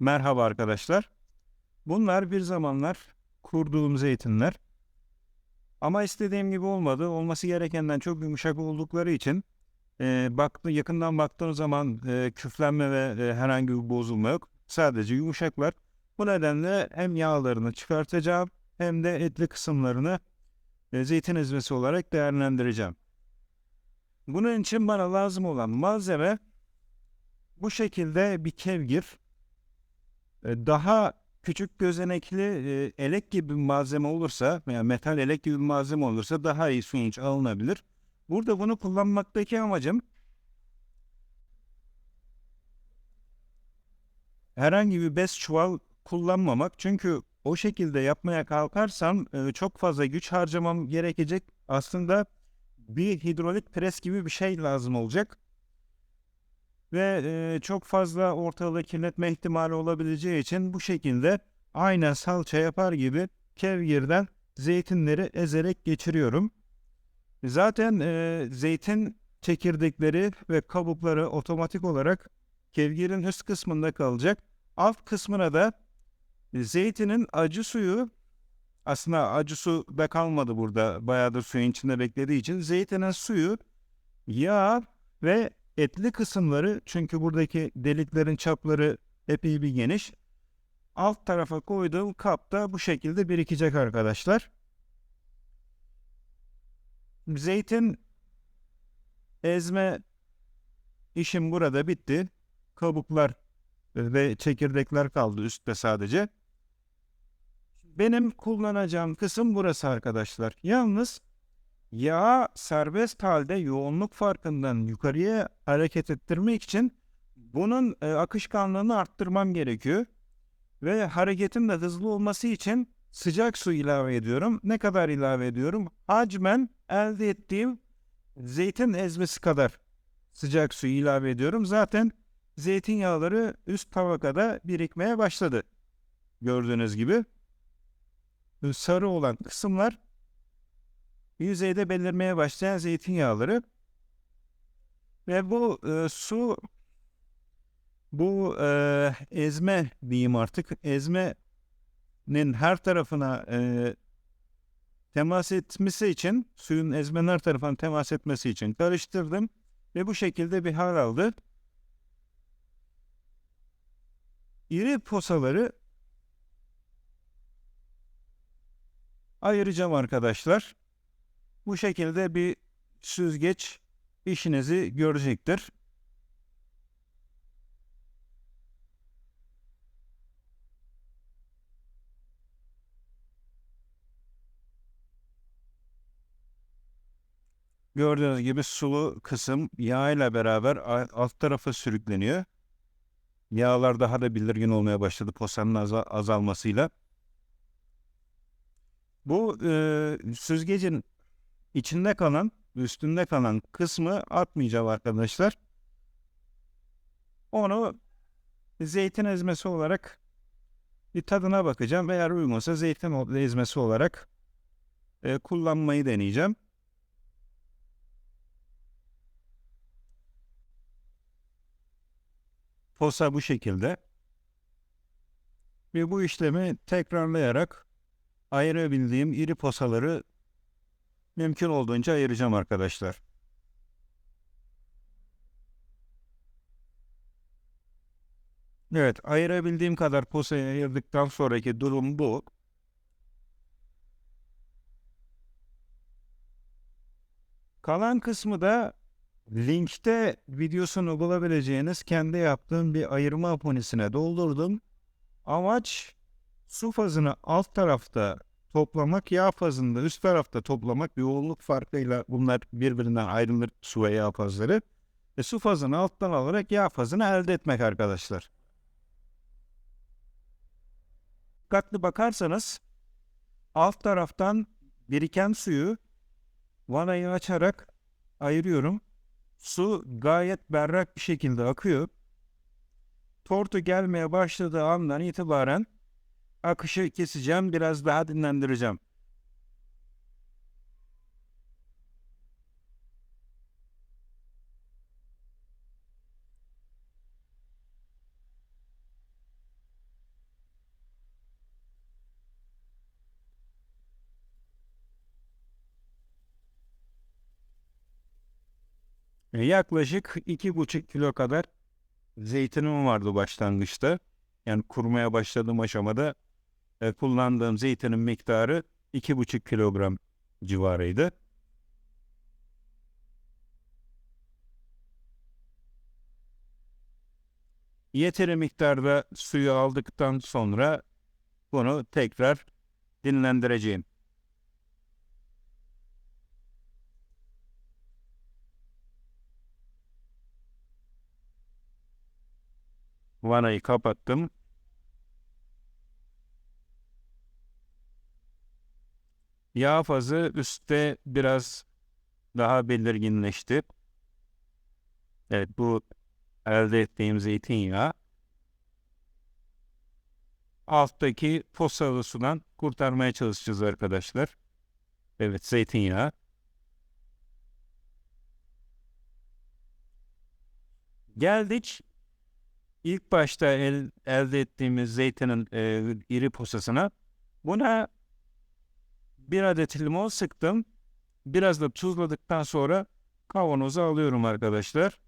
Merhaba arkadaşlar. Bunlar bir zamanlar kurduğum zeytinler. Ama istediğim gibi olmadı. Olması gerekenden çok yumuşak oldukları için e, baktı, yakından baktığım zaman e, küflenme ve e, herhangi bir bozulma yok. Sadece yumuşaklar. Bu nedenle hem yağlarını çıkartacağım hem de etli kısımlarını e, zeytin ezmesi olarak değerlendireceğim. Bunun için bana lazım olan malzeme bu şekilde bir kevgir. Daha küçük gözenekli elek gibi bir malzeme olursa veya metal elek gibi bir malzeme olursa daha iyi sonuç alınabilir. Burada bunu kullanmaktaki amacım herhangi bir bez çuval kullanmamak. Çünkü o şekilde yapmaya kalkarsam çok fazla güç harcamam gerekecek. Aslında bir hidrolik pres gibi bir şey lazım olacak. Ve e, çok fazla ortalığı kirletme ihtimali olabileceği için bu şekilde aynen salça yapar gibi kevgirden zeytinleri ezerek geçiriyorum. Zaten e, zeytin çekirdekleri ve kabukları otomatik olarak kevgirin üst kısmında kalacak. Alt kısmına da zeytinin acı suyu aslında acı su da kalmadı burada. Bayağıdır suyun içinde beklediği için zeytinin suyu, yağ ve etli kısımları çünkü buradaki deliklerin çapları epey bir geniş. Alt tarafa koyduğum kapta bu şekilde birikecek arkadaşlar. Zeytin ezme işim burada bitti. Kabuklar ve çekirdekler kaldı üstte sadece. Benim kullanacağım kısım burası arkadaşlar. Yalnız yağı serbest halde yoğunluk farkından yukarıya hareket ettirmek için bunun e, akışkanlığını arttırmam gerekiyor. Ve hareketin de hızlı olması için sıcak su ilave ediyorum. Ne kadar ilave ediyorum? Hacmen elde ettiğim zeytin ezmesi kadar sıcak su ilave ediyorum. Zaten zeytinyağları üst tabakada birikmeye başladı. Gördüğünüz gibi. Sarı olan kısımlar yüzeyde belirmeye başlayan zeytinyağları ve bu e, su bu e, ezme diyeyim artık ezmenin her tarafına e, temas etmesi için suyun ezmenin her tarafına temas etmesi için karıştırdım ve bu şekilde bir hal aldı. İri posaları ayıracağım arkadaşlar. Bu şekilde bir süzgeç işinizi görecektir. Gördüğünüz gibi sulu kısım yağ ile beraber alt tarafa sürükleniyor. Yağlar daha da belirgin olmaya başladı posanın aza- azalmasıyla. Bu e, süzgecin içinde kalan, üstünde kalan kısmı atmayacağım arkadaşlar. Onu zeytin ezmesi olarak bir tadına bakacağım. Eğer uygunsa zeytin ezmesi olarak e, kullanmayı deneyeceğim. Posa bu şekilde. Ve bu işlemi tekrarlayarak ayırabildiğim iri posaları mümkün olduğunca ayıracağım arkadaşlar. Evet, ayırabildiğim kadar posayı ayırdıktan sonraki durum bu. Kalan kısmı da linkte videosunu bulabileceğiniz kendi yaptığım bir ayırma abonesine doldurdum. Amaç su fazını alt tarafta toplamak, yağ fazını da üst tarafta toplamak. Yoğunluk farkıyla bunlar birbirinden ayrılır su ve yağ fazları. E, su fazını alttan alarak yağ fazını elde etmek arkadaşlar. Dikkatli bakarsanız alt taraftan biriken suyu vanayı açarak ayırıyorum. Su gayet berrak bir şekilde akıyor. Tortu gelmeye başladığı andan itibaren akışı keseceğim, biraz daha dinlendireceğim. E, yaklaşık iki buçuk kilo kadar zeytinim vardı başlangıçta. Yani kurmaya başladığım aşamada e, kullandığım zeytinin miktarı iki buçuk kilogram civarıydı. Yeteri miktarda suyu aldıktan sonra bunu tekrar dinlendireceğim. Vanayı kapattım. Yağ fazı üstte biraz daha belirginleşti. Evet bu elde ettiğim zeytinyağı alttaki posalı sudan kurtarmaya çalışacağız arkadaşlar. Evet zeytinyağı. Geldik ilk başta el, elde ettiğimiz zeytinin e, iri posasına. Buna bir adet limon sıktım. Biraz da tuzladıktan sonra kavanoza alıyorum arkadaşlar.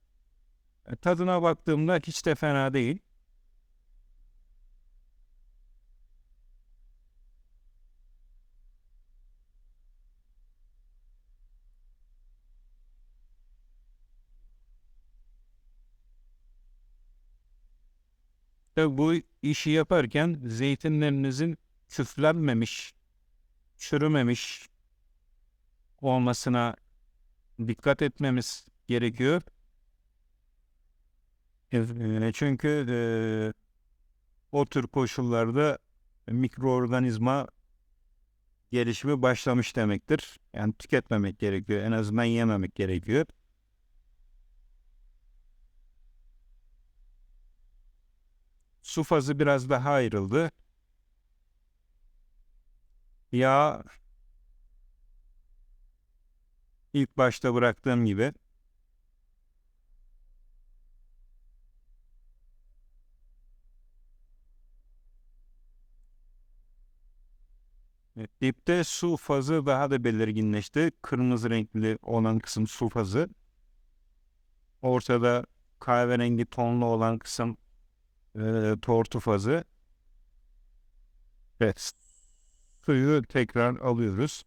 E, Tadına baktığımda hiç de fena değil. Tabii bu işi yaparken zeytinlerinizin küflenmemiş, çürümemiş olmasına dikkat etmemiz gerekiyor. Çünkü e, o tür koşullarda mikroorganizma gelişimi başlamış demektir. Yani tüketmemek gerekiyor. En azından yememek gerekiyor. Su fazı biraz daha ayrıldı. Yağ ilk başta bıraktığım gibi Dipte su fazı daha da belirginleşti. Kırmızı renkli olan kısım su fazı. Ortada kahverengi tonlu olan kısım e, tortu fazı. Evet. Suyu tekrar alıyoruz.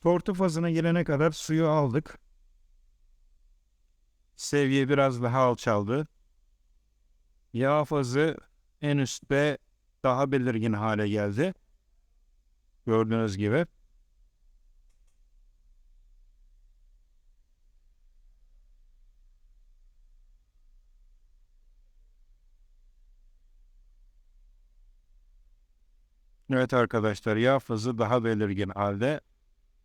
Tortu fazına gelene kadar suyu aldık. Seviye biraz daha alçaldı. Yağ fazı en üstte daha belirgin hale geldi. Gördüğünüz gibi. Evet arkadaşlar yağ fazı daha belirgin halde.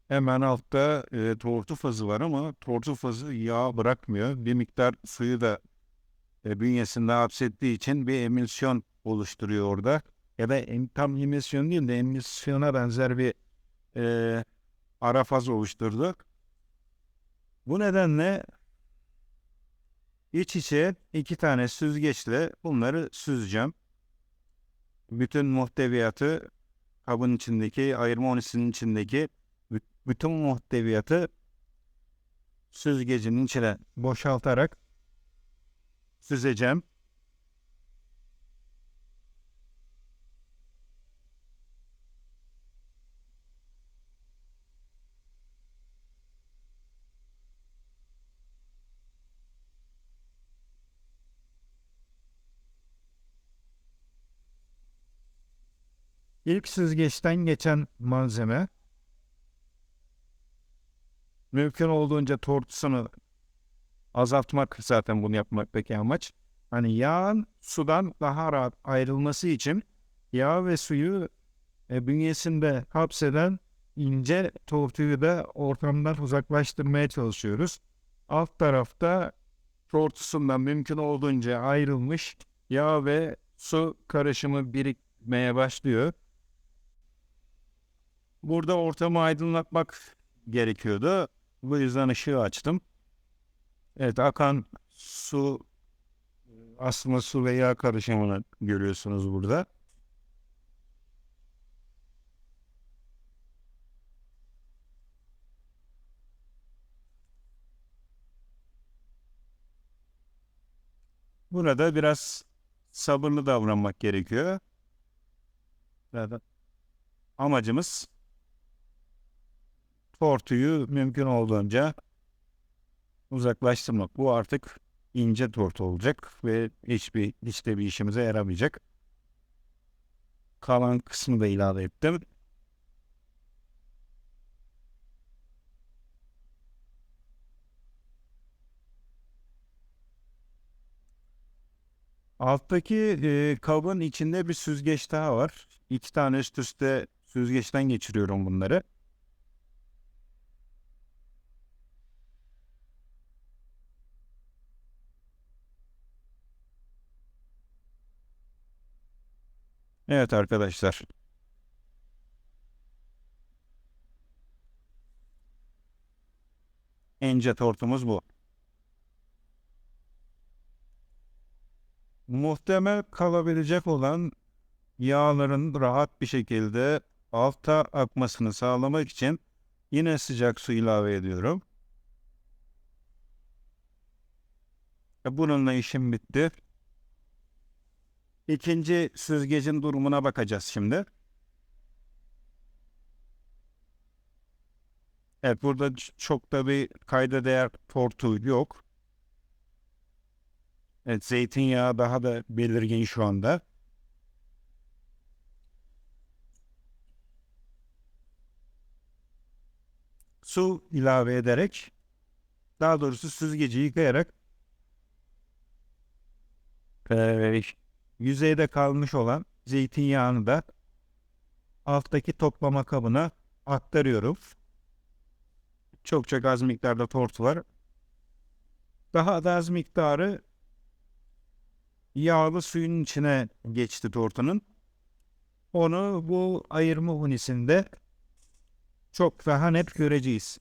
Hemen altta e, tortu fazı var ama tortu fazı yağ bırakmıyor. Bir miktar suyu da e, bünyesinde hapsettiği için bir emülsiyon oluşturuyor orada. Ya da em, tam emülsiyon değil de emülsiyona benzer bir e, ara faz oluşturdu. Bu nedenle iç içe iki tane süzgeçle bunları süzeceğim. Bütün muhteviyatı kabın içindeki, ayırma unisinin içindeki bü- bütün muhteviyatı süzgecin içine boşaltarak süzeceğim. İlk süzgeçten geçen malzeme mümkün olduğunca tortusunu azaltmak zaten bunu yapmaktaki amaç. Hani yağın sudan daha rahat ayrılması için yağ ve suyu e, bünyesinde hapseden ince tortuyu da ortamdan uzaklaştırmaya çalışıyoruz. Alt tarafta tortusundan mümkün olduğunca ayrılmış yağ ve su karışımı birikmeye başlıyor. Burada ortamı aydınlatmak gerekiyordu. Bu yüzden ışığı açtım. Evet akan su aslında su ve yağ karışımını görüyorsunuz burada. Burada biraz sabırlı davranmak gerekiyor. Zaten amacımız tortuyu mümkün olduğunca uzaklaştırmak. Bu artık ince tortu olacak ve hiçbir hiç de bir işimize yaramayacak. Kalan kısmı da ilave ettim. Alttaki e, kabın içinde bir süzgeç daha var. İki tane üst üste süzgeçten geçiriyorum bunları. Evet arkadaşlar. İnce tortumuz bu. Muhtemel kalabilecek olan yağların rahat bir şekilde alta akmasını sağlamak için yine sıcak su ilave ediyorum. E, Bununla işim bitti. İkinci süzgecin durumuna bakacağız şimdi. Evet burada çok da bir kayda değer tortu yok. Evet zeytinyağı daha da belirgin şu anda. Su ilave ederek daha doğrusu süzgeci yıkayarak yüzeyde kalmış olan zeytinyağını da alttaki toplama kabına aktarıyorum. Çok çok az miktarda tortu var. Daha da az miktarı yağlı suyun içine geçti tortunun. Onu bu ayırma unisinde çok daha net göreceğiz.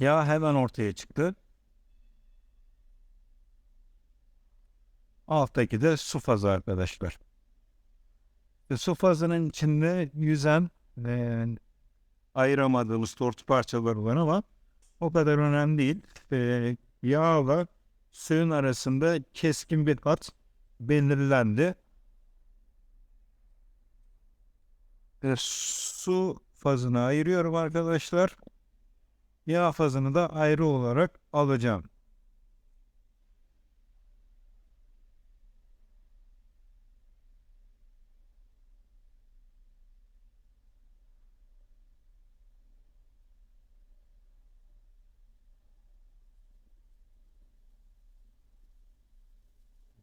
Yağ hemen ortaya çıktı. Alttaki de su fazı arkadaşlar. E, su fazının içinde yüzen e, ayıramadığımız tortu parçaları var ama o kadar önemli değil. E, yağla suyun arasında keskin bir hat belirlendi. E, su fazını ayırıyorum arkadaşlar. Yağ da ayrı olarak alacağım.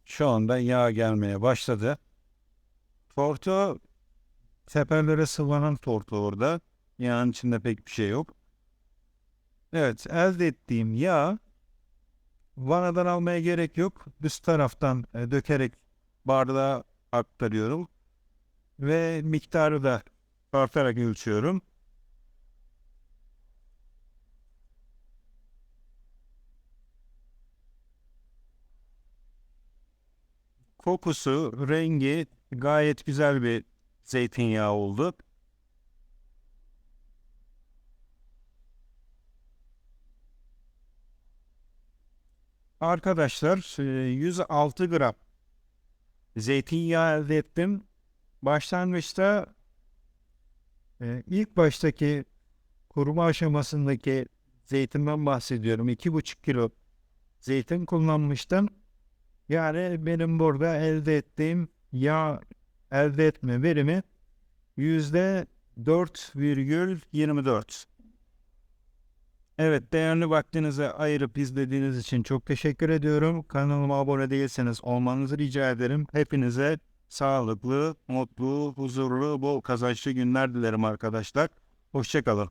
Şu anda yağ gelmeye başladı. Tortu teperlere sıvanan tortu orada. Yağın içinde pek bir şey yok. Evet, elde ettiğim yağ vanadan almaya gerek yok. Üst taraftan e, dökerek bardağa aktarıyorum. Ve miktarı da tartarak ölçüyorum. Kokusu, rengi gayet güzel bir zeytinyağı oldu. Arkadaşlar e, 106 gram zeytinyağı elde ettim. Başlangıçta e, ilk baştaki kuruma aşamasındaki zeytinden bahsediyorum. 2,5 kilo zeytin kullanmıştım. Yani benim burada elde ettiğim yağ elde etme verimi yüzde 4,24. Evet, değerli vaktinizi ayırıp izlediğiniz için çok teşekkür ediyorum. Kanalıma abone değilseniz olmanızı rica ederim. Hepinize sağlıklı, mutlu, huzurlu, bol kazançlı günler dilerim arkadaşlar. Hoşçakalın.